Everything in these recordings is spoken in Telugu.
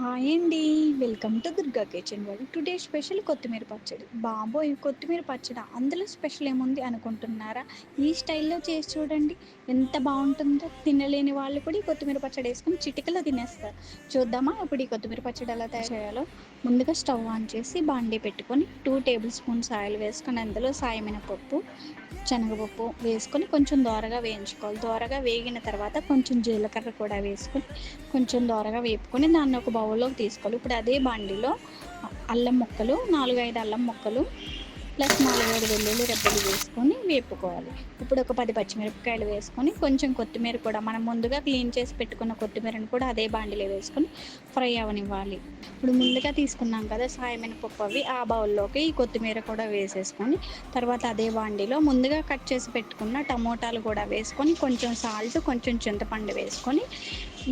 హాయ్ అండి. Welcome to Durga kitchen world. Today special కొత్తిమీర పచ్చడి. బాబోయ్ కొత్తిమీర పచ్చడి? అందులో స్పెషల్ ఏముంది అనుకుంటున్నారా? ఈ స్టైల్లో చేసి చూడండి. ఎంత బాగుంటుందో. తినలేని వాళ్ళు కూడా ఈ కొత్తిమీర పచ్చడి వేసుకొని చిటికలో తినేస్తారు. చూద్దామా ఇప్పుడు ఈ కొత్తిమీర పచ్చడి ఎలా తయారు చేయాలో? ముందుగా స్టవ్ ఆన్ చేసి బాండీ పెట్టుకొని టూ టేబుల్ స్పూన్స్ ఆయిల్ వేసుకొని అందులో సాయమైన పప్పు శనగపప్పు వేసుకొని కొంచెం దోరగా వేయించుకోవాలి. దోరగా వేగిన తర్వాత కొంచెం జీలకర్ర కూడా వేసుకొని కొంచెం దోరగా వేపుకొని దాన్ని ఒక బౌల్లోకి తీసుకోవాలి. ఇప్పుడు అదే బండిలో అల్లం ముక్కలు నాలుగైదు అల్లం ముక్కలు ప్లస్ నాలుగైదు వెల్లుల్లి రెబ్బలు వేసుకొని వేపుకోవాలి. ఇప్పుడు ఒక పది పచ్చిమిరపకాయలు వేసుకొని కొంచెం కొత్తిమీర కూడా మనం ముందుగా క్లీన్ చేసి పెట్టుకున్న కొత్తిమీరను కూడా అదే బాండిలో వేసుకొని ఫ్రై అవనివ్వాలి. ఇప్పుడు ముందుగా తీసుకున్నాం కదా సాయమైన పప్పు అవి ఆ బౌల్లోకి ఈ కొత్తిమీర కూడా వేసేసుకొని తర్వాత అదే బాండిలో ముందుగా కట్ చేసి పెట్టుకున్న టమోటాలు కూడా వేసుకొని కొంచెం సాల్ట్ కొంచెం చింతపండు వేసుకొని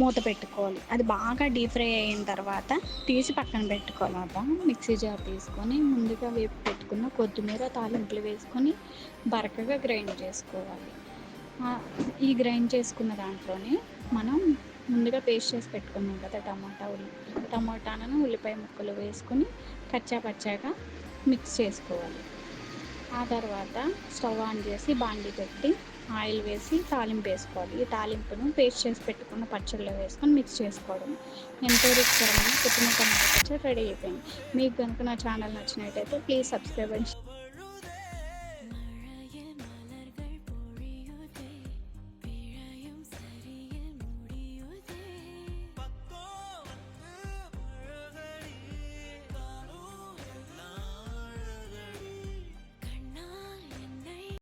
మూత పెట్టుకోవాలి. అది బాగా డీప్ ఫ్రై అయిన తర్వాత తీసి పక్కన పెట్టుకోవాలి. మిక్సీ జార్ తీసుకొని ముందుగా వేపు పెట్టుకున్న కొత్తిమీర తాలింపులు వేసుకొని బరకగా గ్రైండ్ చేసుకోవాలి. ఈ గ్రైండ్ చేసుకున్న దాంట్లోనే మనం ముందుగా పేస్ట్ చేసి పెట్టుకున్నాం కదా టమాటా ఉల్లి టమాటాలను ఉల్లిపాయ ముక్కలు వేసుకొని కచ్చా పచ్చాగా మిక్స్ చేసుకోవాలి. ఆ తర్వాత స్టవ్ ఆన్ చేసి బాండి పెట్టి ఆయిల్ వేసి తాలింపు వేసుకోవాలి. ఈ తాలింపును పేస్ట్ చేసి పెట్టుకున్న పచ్చళ్ళలో వేసుకొని మిక్స్ చేసుకోవడం. ఎంతో రుచికరమైన కొత్తిమీర పచ్చడి రెడీ అయిపోయింది. మీకు కనుక నా ఛానల్ నచ్చినట్టయితే ప్లీజ్ సబ్స్క్రైబ్ అండ్